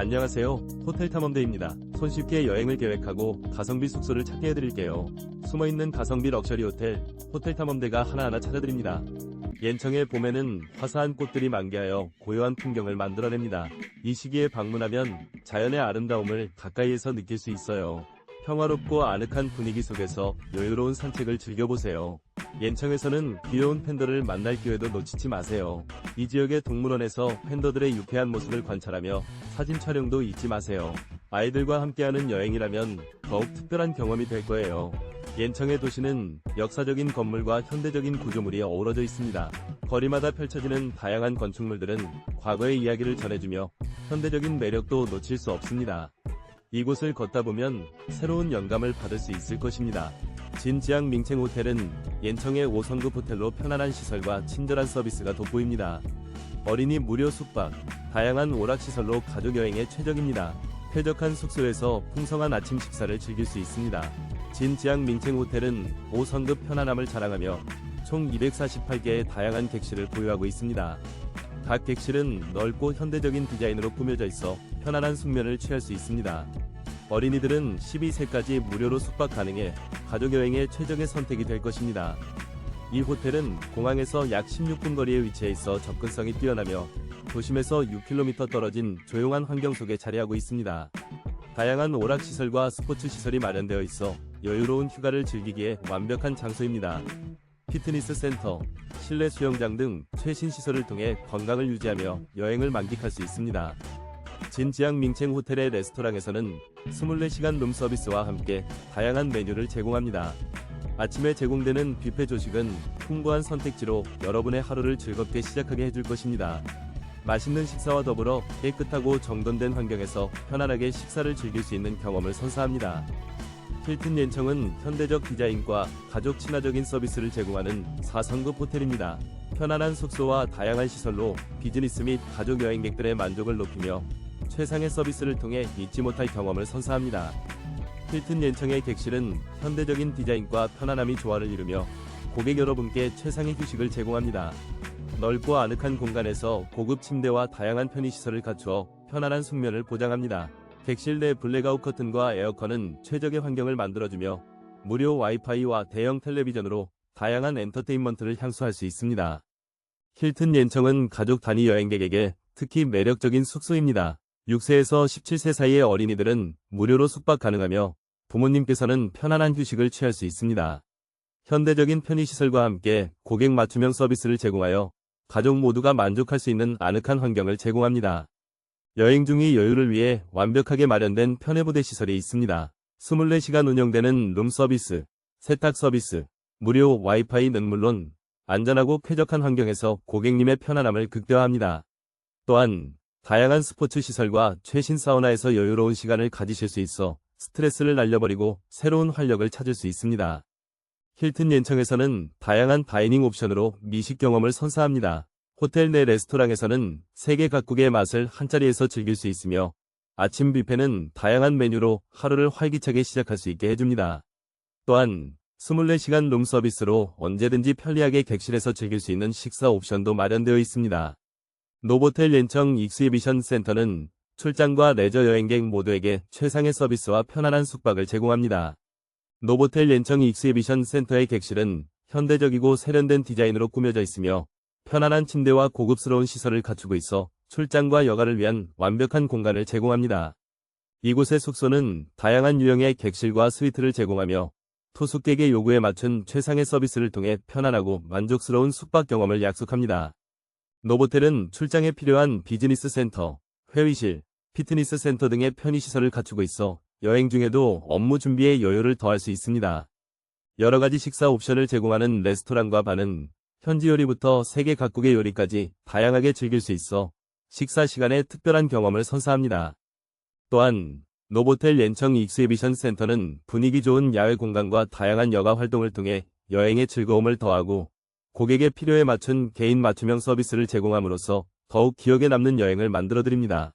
안녕하세요. 호텔 탐험대입니다. 손쉽게 여행을 계획하고 가성비 숙소를 찾게 해드릴게요. 숨어있는 가성비 럭셔리 호텔, 호텔 탐험대가 하나하나 찾아드립니다. 옌청의 봄에는 화사한 꽃들이 만개하여 고요한 풍경을 만들어냅니다. 이 시기에 방문하면 자연의 아름다움을 가까이에서 느낄 수 있어요. 평화롭고 아늑한 분위기 속에서 여유로운 산책을 즐겨보세요. 옌청에서는 귀여운 팬더를 만날 기회도 놓치지 마세요. 이 지역의 동물원에서 팬더들의 유쾌한 모습을 관찰하며 사진 촬영도 잊지 마세요. 아이들과 함께하는 여행이라면 더욱 특별한 경험이 될 거예요. 옌청의 도시는 역사적인 건물과 현대적인 구조물이 어우러져 있습니다. 거리마다 펼쳐지는 다양한 건축물들은 과거의 이야기를 전해주며 현대적인 매력도 놓칠 수 없습니다. 이곳을 걷다 보면 새로운 영감을 받을 수 있을 것입니다. 진지앙 민챙 호텔은 옌청의 5성급 호텔로 편안한 시설과 친절한 서비스가 돋보입니다. 어린이 무료 숙박, 다양한 오락시설로 가족 여행에 최적입니다. 쾌적한 숙소에서 풍성한 아침 식사를 즐길 수 있습니다. 진지앙 민챙 호텔은 5성급 편안함을 자랑하며 총 248개의 다양한 객실을 보유하고 있습니다. 각 객실은 넓고 현대적인 디자인으로 꾸며져 있어 편안한 숙면을 취할 수 있습니다. 어린이들은 12세까지 무료로 숙박 가능해 가족 여행의 최적의 선택이 될 것입니다. 이 호텔은 공항에서 약 16분 거리에 위치해 있어 접근성이 뛰어나며 도심에서 6km 떨어진 조용한 환경 속에 자리하고 있습니다. 다양한 오락시설과 스포츠 시설이 마련되어 있어 여유로운 휴가를 즐기기에 완벽한 장소입니다. 피트니스 센터, 실내 수영장 등 최신 시설을 통해 건강을 유지하며 여행을 만끽할 수 있습니다. 진지앙 민챙 호텔의 레스토랑에서는 24시간 룸 서비스와 함께 다양한 메뉴를 제공합니다. 아침에 제공되는 뷔페 조식은 풍부한 선택지로 여러분의 하루를 즐겁게 시작하게 해줄 것입니다. 맛있는 식사와 더불어 깨끗하고 정돈된 환경에서 편안하게 식사를 즐길 수 있는 경험을 선사합니다. 힐튼 옌청은 현대적 디자인과 가족 친화적인 서비스를 제공하는 4성급 호텔입니다. 편안한 숙소와 다양한 시설로 비즈니스 및 가족 여행객들의 만족을 높이며 최상의 서비스를 통해 잊지 못할 경험을 선사합니다. 힐튼 옌청의 객실은 현대적인 디자인과 편안함이 조화를 이루며 고객 여러분께 최상의 휴식을 제공합니다. 넓고 아늑한 공간에서 고급 침대와 다양한 편의시설을 갖추어 편안한 숙면을 보장합니다. 객실 내 블랙아웃 커튼과 에어컨은 최적의 환경을 만들어주며 무료 와이파이와 대형 텔레비전으로 다양한 엔터테인먼트를 향수할 수 있습니다. 힐튼 옌청은 가족 단위 여행객에게 특히 매력적인 숙소입니다. 6세에서 17세 사이의 어린이들은 무료로 숙박 가능하며 부모님께서는 편안한 휴식을 취할 수 있습니다. 현대적인 편의시설과 함께 고객 맞춤형 서비스를 제공하여 가족 모두가 만족할 수 있는 아늑한 환경을 제공합니다. 여행 중의 여유를 위해 완벽하게 마련된 편해부대 시설이 있습니다. 24시간 운영되는 룸 서비스, 세탁 서비스, 무료 와이파이는 물론 안전하고 쾌적한 환경에서 고객님의 편안함을 극대화합니다. 또한 다양한 스포츠 시설과 최신 사우나에서 여유로운 시간을 가지실 수 있어 스트레스를 날려버리고 새로운 활력을 찾을 수 있습니다. 힐튼 옌청에서는 다양한 다이닝 옵션으로 미식 경험을 선사합니다. 호텔 내 레스토랑에서는 세계 각국의 맛을 한자리에서 즐길 수 있으며 아침 뷔페는 다양한 메뉴로 하루를 활기차게 시작할 수 있게 해줍니다. 또한 24시간 룸 서비스로 언제든지 편리하게 객실에서 즐길 수 있는 식사 옵션도 마련되어 있습니다. 노보텔 옌청 익스히비션 센터는 출장과 레저 여행객 모두에게 최상의 서비스와 편안한 숙박을 제공합니다. 노보텔 옌청 익스히비션 센터의 객실은 현대적이고 세련된 디자인으로 꾸며져 있으며 편안한 침대와 고급스러운 시설을 갖추고 있어 출장과 여가를 위한 완벽한 공간을 제공합니다. 이곳의 숙소는 다양한 유형의 객실과 스위트를 제공하며 투숙객의 요구에 맞춘 최상의 서비스를 통해 편안하고 만족스러운 숙박 경험을 약속합니다. 노보텔은 출장에 필요한 비즈니스 센터, 회의실, 피트니스 센터 등의 편의시설을 갖추고 있어 여행 중에도 업무 준비에 여유를 더할 수 있습니다. 여러 가지 식사 옵션을 제공하는 레스토랑과 바는 현지 요리부터 세계 각국의 요리까지 다양하게 즐길 수 있어 식사 시간에 특별한 경험을 선사합니다. 또한 노보텔 옌청 익스히비션 센터는 분위기 좋은 야외 공간과 다양한 여가 활동을 통해 여행의 즐거움을 더하고 고객의 필요에 맞춘 개인 맞춤형 서비스를 제공함으로써 더욱 기억에 남는 여행을 만들어 드립니다.